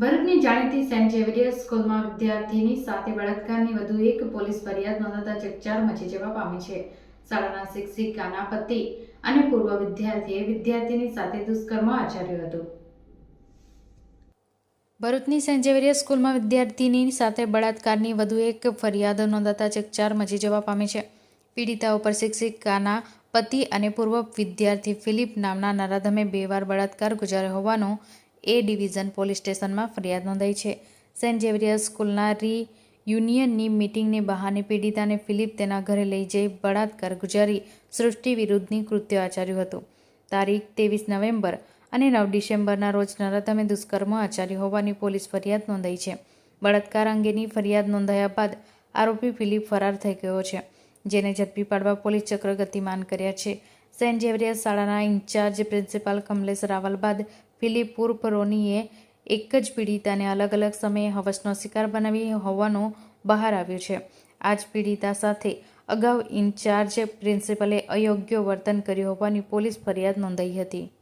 ભરૂચની જાણીતી Saint Xavier સ્કૂલમાં વિદ્યાર્થીની સાથે બળાત્કારની વધુ એક પોલીસ ફરિયાદ નોંધાતા ચકચાર મચી જવા પામી છે. શાળાના શિક્ષિકાના પતિ અને પૂર્વ વિદ્યાર્થીએ વિદ્યાર્થીની સાથે દુષ્કર્મ આચર્યું હતું. ભરૂચની સેન્ટ ઝેવિયર સ્કૂલમાં વિદ્યાર્થીની સાથે બળાત્કારની વધુ એક ફરિયાદ નોંધાતા ચકચાર મચી જવા પામી છે. પીડિતા ઉપર શિક્ષિકાના પતિ અને પૂર્વ વિદ્યાર્થી ફિલિપ નામના નરાધમે બે વાર બળાત્કાર ગુજાર્યો હોવાનો એ ડિવિઝન પોલીસ સ્ટેશનમાં ફરિયાદ નોંધાઈ છે. સેન્ટ ઝેવિયર સ્કૂલના રી યુનિયનની મિટિંગને બહાને પીડિતાને ફિલિપ તેના ઘરે લઈ જઈ બળાત્કાર ગુજારી સૃષ્ટિ વિરુદ્ધની કૃત્ય આચર્યું હતું. તારીખ ત્રેવીસ નવેમ્બર અને નવ ડિસેમ્બરના રોજ નરોત્તમે દુષ્કર્મ આચર્યું હોવાની પોલીસ ફરિયાદ નોંધાઈ છે. બળાત્કાર અંગેની ફરિયાદ નોંધાયા બાદ આરોપી ફિલિપ ફરાર થઈ ગયો છે. જેને ઝડપી પાડવા પોલીસ ચક્ર ગતિમાન કર્યા છે. સેન્ટ ઝેવિયર શાળાના in charge principal Kamlesh Raval બાદ ફિલિપ ઉર્ફ રોનીએ એક જ પીડિતાને અલગ અલગ સમયે હવસનો શિકાર બનાવી હોવાનું બહાર આવ્યું છે. આ જ પીડિતા સાથે અગાઉ ઇન્ચાર્જ પ્રિન્સિપલે અયોગ્ય વર્તન કર્યું હોવાની પોલીસ ફરિયાદ નોંધાઈ હતી.